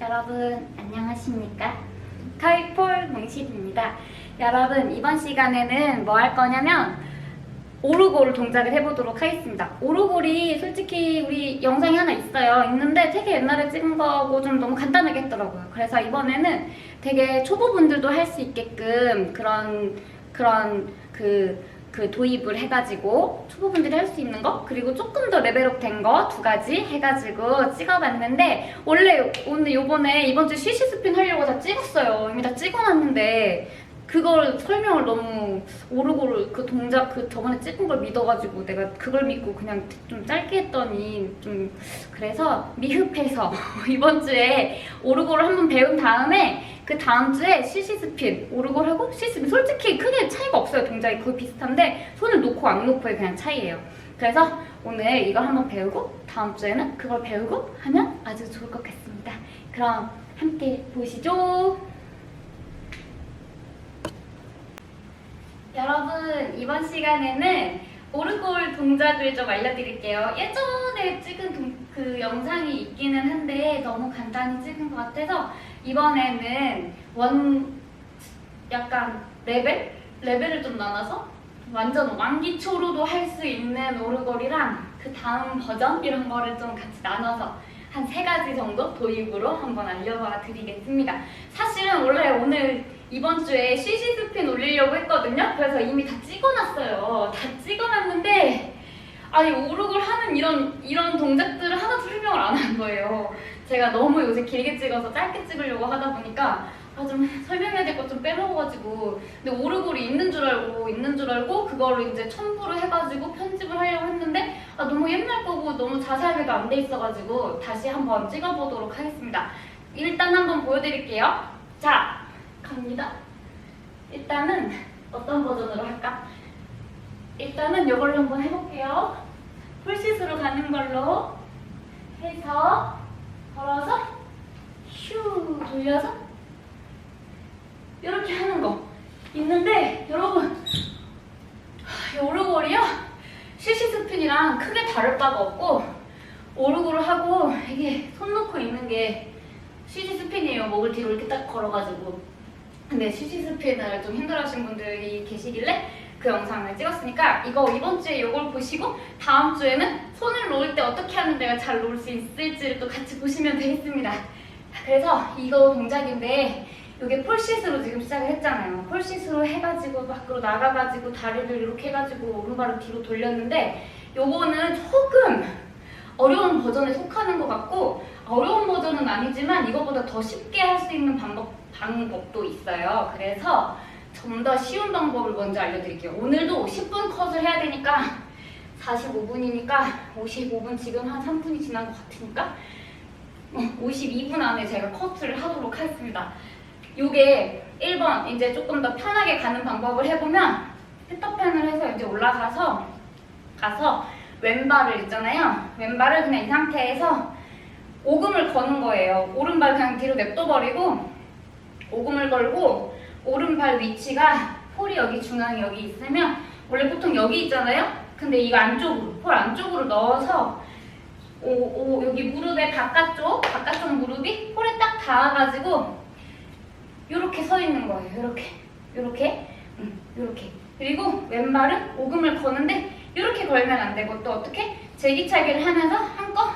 여러분 안녕하십니까? 카이폴 맹실입니다. 여러분 이번 시간에는 뭐 할 거냐면 오르골 동작을 해보도록 하겠습니다. 오르골이 솔직히 우리 영상이 하나 있어요. 있는데 되게 옛날에 찍은 거고 좀 너무 간단하게 했더라고요. 그래서 이번에는 되게 초보분들도 할 수 있게끔 그런 그런 그, 그 도입을 해가지고 초보분들이 할 수 있는 거 그리고 조금 더 레벨업 된 거 두 가지 해가지고 찍어봤는데 원래 오늘 요번에 이번 주 시시 스핀 하려고 다 찍었어요. 이미 다 찍어놨는데 그걸 설명을 너무 오르고를 그 동작 그 저번에 찍은 걸 믿어가지고 내가 그걸 믿고 그냥 좀 짧게 했더니 좀 그래서 미흡해서 이번 주에 오르고를 한번 배운 다음에 그 다음 주에 시시 스핀 오르골 하고 시시 스핀 솔직히 크게 차이가 없어요. 동작이 거의 비슷한데 손을 놓고 안 놓고의 그냥 차이예요. 그래서 오늘 이걸 한번 배우고 다음 주에는 그걸 배우고 하면 아주 좋을 것 같습니다. 그럼 함께 보시죠 여러분 이번 시간에는 오르골 동작을 좀 알려드릴게요. 예전에 찍은 동- 그 영상이 있기는 한데 너무 간단히 찍은 것 같아서 이번에는 원 약간 레벨? 레벨을 좀 나눠서 완전 왕기초로도 할 수 있는 오르골이랑 그 다음 버전 이런 거를 좀 같이 나눠서 한 세 가지 정도 도입으로 한번 알려봐 드리겠습니다. 사실은 원래 오늘 이번 주에 CC 스핀 올리려고 했거든요. 그래서 이미 다 찍어놨어요. 다 찍어놨는데 아니 오르골 하는 이런 이런 동작들을 하나도 설명을 안 한 거예요. 제가 너무 요새 길게 찍어서 짧게 찍으려고 하다 보니까 아 좀 설명해야 될 것 좀 빼먹어가지고 근데 오르골이 있는 줄 알고 있는 줄 알고 그거를 이제 첨부를 해가지고 편집을 하려고 했는데 아 너무 옛날 거고 너무 자세하게도 안 돼 있어가지고 다시 한번 찍어보도록 하겠습니다. 일단 한번 보여드릴게요. 자 갑니다. 일단은 어떤 버전으로 할까? 일단은 이걸로 한번 해볼게요. 풀시스로 가는 걸로 해서 걸어서 휴 돌려서 이렇게 하는 거 있는데 여러분 오르골이요 시시 스핀이랑 크게 다를 바가 없고 오르골을 하고 이게 손 놓고 있는 게 시시 스핀이에요 목을 뒤로 이렇게 딱 걸어가지고 근데 시시 스핀을 좀 힘들어하시는 분들이 계시길래 그 영상을 찍었으니까 이거 이번 주에 이걸 보시고 다음 주에는 손을 놓을 때 어떻게 하면 내가 잘 놓을 수 있을지를 또 같이 보시면 되겠습니다. 그래서 이거 동작인데 이게 폴시스로 지금 시작을 했잖아요. 폴시스로 해가지고 밖으로 나가가지고 다리를 이렇게 해가지고 오른발을 뒤로 돌렸는데 요거는 조금 어려운 버전에 속하는 것 같고 어려운 버전은 아니지만 이거보다 더 쉽게 할 수 있는 방법, 방법도 있어요. 그래서 좀 더 쉬운 방법을 먼저 알려드릴게요. 오늘도 10분 컷을 해야 되니까 45분이니까 55분 지금 한 3분이 지난 것 같으니까 52분 안에 제가 컷을 하도록 하겠습니다. 요게 1번 이제 조금 더 편하게 가는 방법을 해보면 피터팬을 해서 이제 올라가서 가서 왼발을 있잖아요. 왼발을 그냥 이 상태에서 오금을 거는 거예요. 오른발 그냥 뒤로 냅둬버리고 오금을 걸고 오른발 위치가 폴이 여기 중앙에 여기 있으면 원래 보통 여기 있잖아요. 근데 이거 안쪽으로 폴 안쪽으로 넣어서 오, 오 여기 무릎의 바깥쪽 바깥쪽 무릎이 폴에 딱 닿아가지고 이렇게 서 있는 거예요. 이렇게 이렇게 이렇게 그리고 왼발은 오금을 거는데 이렇게 걸면 안 되고 또 어떻게 제기차기를 하면서 한껏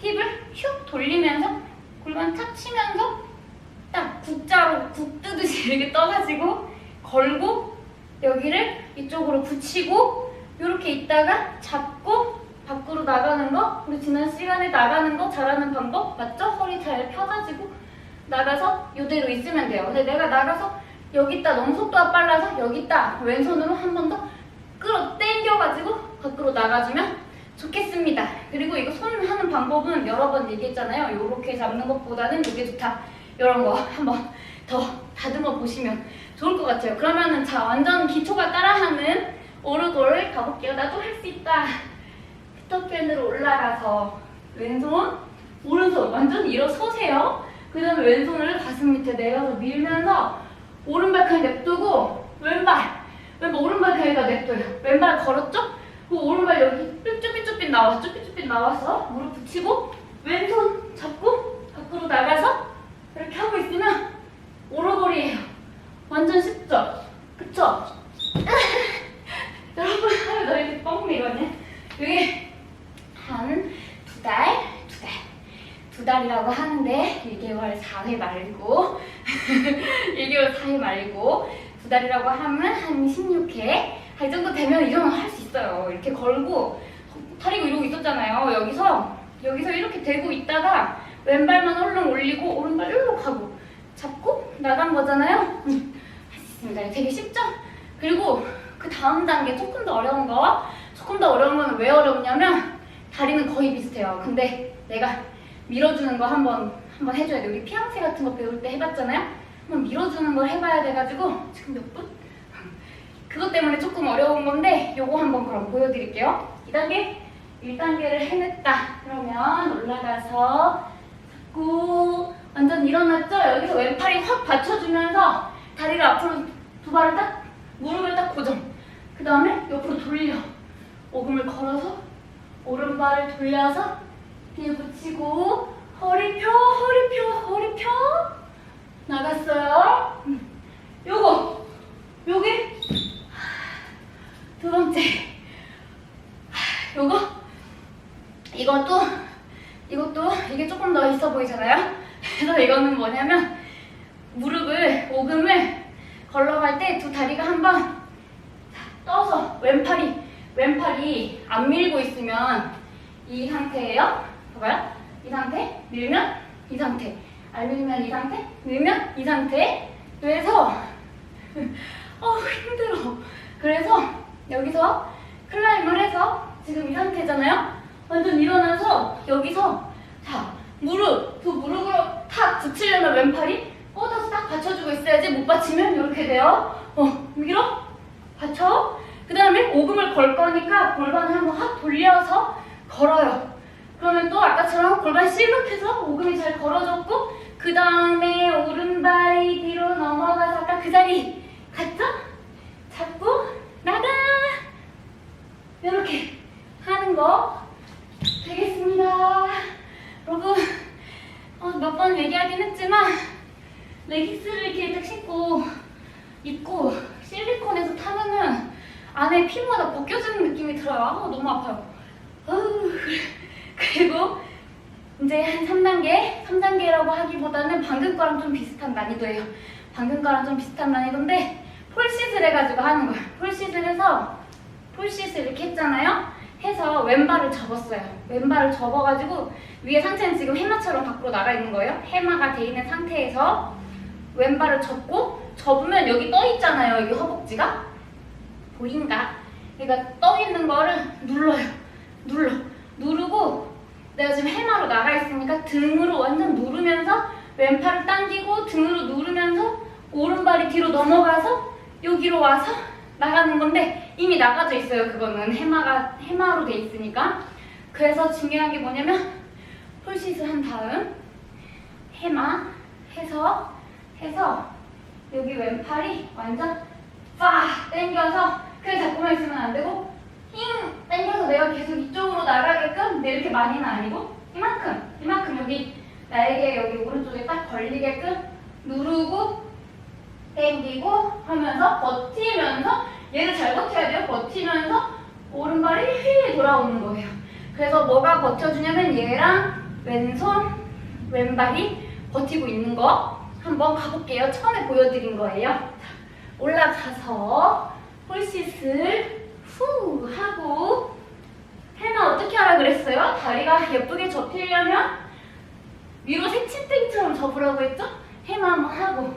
힙을 슉 돌리면서 골반 탁 치면서 딱 국자로 국 뜨듯이 이렇게 떠가지고 걸고 여기를 이쪽으로 붙이고 이렇게 있다가 잡고 밖으로 나가는 거 우리 지난 시간에 나가는 거 잘하는 방법 맞죠? 허리 잘 펴가지고 나가서 이대로 있으면 돼요. 근데 내가 나가서 여기 있다 너무 속도가 빨라서 여기 있다 왼손으로 한 번 더 끌어 당겨가지고 밖으로 나가주면 좋겠습니다. 그리고 이거 손 하는 방법은 여러 번 얘기했잖아요. 이렇게 잡는 것보다는 이게 좋다. 이런 거 한번 더 다듬어 보시면 좋을 것 같아요. 그러면은 자 완전 기초가 따라하는 오르골 가볼게요. 나도 할 수 있다. 피터팬으로 올라가서 왼손, 오른손 완전 일어서세요. 그 다음에 왼손을 가슴 밑에 내려서 밀면서 오른발 그냥 냅두고 왼발, 왼발 오른발 그냥 냅둬요. 왼발 걸었죠? 그 오른발 여기 쭈삣쭈삣 나와서 쭈삣쭈삣 나와서 무릎 붙이고 왼손 잡고 밖으로 나가서 이렇게 하고 있으면 오르골이에요. 완전 쉽죠? 그쵸? 여러분, 아유, 너 이렇게 뻥 밀었네. 이게 한 두 달, 두 달. 두 달이라고 하는데 1개월 4회 말고 1개월 4회 말고 두 달이라고 하면 한 16회 이 정도 되면 이 정도 할 수 있어요. 이렇게 걸고 다리고 이러고 있었잖아요. 여기서 여기서 이렇게 대고 있다가 왼발만 얼른 올리고 오른발 일로 가고 잡고 나간 거잖아요. 음, 있습니다. 되게 쉽죠? 그리고 그 다음 단계 조금 더 어려운 거 조금 더 어려운 건 왜 어렵냐면 다리는 거의 비슷해요. 근데 내가 밀어주는 거 한번 한번 해줘야 돼. 우리 피앙세 같은 거 배울 때 해봤잖아요. 한번 밀어주는 걸 해봐야 돼가지고 지금 몇 분? 그것 때문에 조금 어려운 건데 요거 한번 그럼 보여드릴게요. 2단계 1단계를 해냈다. 그러면 올라가서 잡 고 완전 일어났죠? 여기서 왼팔이 확 받쳐주면서 다리를 앞으로 두 발을 딱 무릎을 딱 고정. 그 다음에 옆으로 돌려. 오금을 걸어서 오른발을 돌려서 뒤에 붙이고 허리 펴 허리 펴 허리 펴 나갔어요. 음. 요거 요게 두 번째 요거 이것도 이것도 이게 조금 더 있어 보이잖아요. 그래서 이거는 뭐냐면 무릎을 오금을 걸러갈 때 두 다리가 한번 떠서 왼팔이 왼팔이 안 밀고 있으면 이 상태예요. 봐봐요. 이 상태 밀면 이 상태 안 밀면 이 상태 밀면 이 상태 그래서 어 힘들어. 그래서 여기서 클라임을 해서 지금 이 상태잖아요. 완전 일어나서 여기서 자 무릎 두 무릎으로 탁 붙이려면 왼팔이 뻗어서 딱 받쳐주고 있어야지 못 받치면 이렇게 돼요. 어 밀어 받쳐. 그 다음에 오금을 걸 거니까 골반을 한번 확 돌려서 걸어요. 그러면 또 아까처럼 골반 실룩해서 오금이 잘 걸어졌고 그 다음에 오른발이 뒤로 넘어가서 아까 그 자리 갔죠? 잡고 나가 이렇게 하는 거 되겠습니다. 여러분 어, 몇번 얘기하긴 했지만 레깅스를 이렇게 딱 신고 입고 실리콘에서 타면은 안에 피부가 다 벗겨지는 느낌이 들어요. 아, 너무 아파요. 그리고 이제 한 3단계, 3단계라고 하기보다는 방금 거랑 좀 비슷한 난이도예요. 방금 거랑 좀 비슷한 난이도인데 폴시을 해가지고 하는 거예요. 폴시을 해서 폴시을 이렇게 했잖아요. 해서 왼발을 접었어요. 왼발을 접어가지고 위에 상체는 지금 해마처럼 밖으로 나가 있는 거예요. 해마가 돼 있는 상태에서 왼발을 접고 접으면 여기 떠 있잖아요. 여기 허벅지가 보인가? 그러니까 떠 있는 거를 눌러요. 눌러. 누르고 내가 지금 해마로 나가 있으니까 등으로 완전 누르면서 왼팔을 당기고 등으로 누르면서 오른발이 뒤로 넘어가서 여기로 와서 나가는 건데 이미 나가져 있어요. 그거는 해마가 해마로 돼 있으니까. 그래서 중요한 게 뭐냐면 폴시스 한 다음 해마 해서 해서 여기 왼팔이 완전 빡 당겨서 있으면 안 되고 힝! 당겨서 내가 계속 이쪽으로 나가게끔 내 이렇게 많이는 아니고 이만큼 이만큼 여기 날개 여기 오른쪽에 딱 걸리게끔 누르고 당기고 하면서 버티면서 얘를 잘 버텨야 돼요. 버티면서 오른발이 휘 돌아오는 거예요. 그래서 뭐가 버텨주냐면 얘랑 왼손 왼발이 버티고 있는 거 한번 가볼게요. 처음에 보여드린 거예요. 자, 올라가서 홀시슬 후 하고 해나 어떻게 하라 그랬어요? 다리가 예쁘게 접히려면 위로 새침땡처럼 접으라고 했죠? 해나 한번 하고.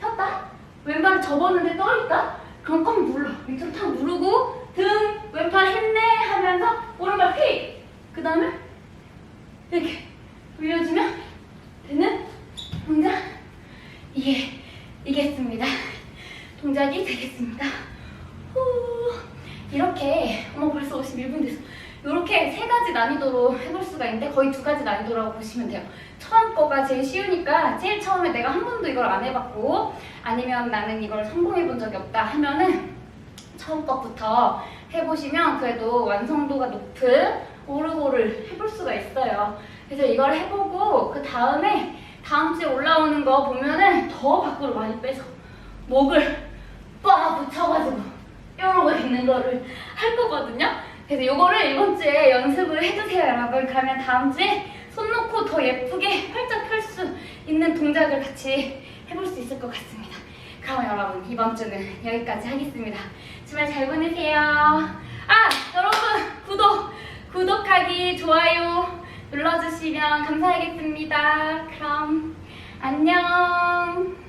폈다? 왼발을 접었는데 떠있다? 그럼 꽉 눌러. 밑으로 탁 누르고 등 왼팔 힘내 하면서 오른발 휙 그 다음에 이렇게 돌려주면 되는 동작? 이게 이겠습니다. 동작이 되겠습니다. 후 이렇게 어머 벌써 51분 됐어 이렇게 세 가지 난이도로 해볼 수가 있는데 거의 두 가지 난이도라고 보시면 돼요 처음 거가 제일 쉬우니까 제일 처음에 내가 한 번도 이걸 안 해봤고 아니면 나는 이걸 성공해 본 적이 없다 하면은 처음 것부터 해보시면 그래도 완성도가 높은 오르골을 해볼 수가 있어요. 그래서 이걸 해보고 그 다음에 다음 주에 올라오는 거 보면은 더 밖으로 많이 빼서 목을 빡 붙여가지고 이러고 있는 거를 할 거거든요. 그래서 요거를 이번 주에 연습을 해주세요, 여러분. 그러면 다음 주에 손 놓고 더 예쁘게 활짝 펼 수 있는 동작을 같이 해볼 수 있을 것 같습니다. 그럼 여러분 이번 주는 여기까지 하겠습니다. 주말 잘 보내세요. 아 여러분 구독 구독하기 좋아요 눌러주시면 감사하겠습니다. 그럼 안녕.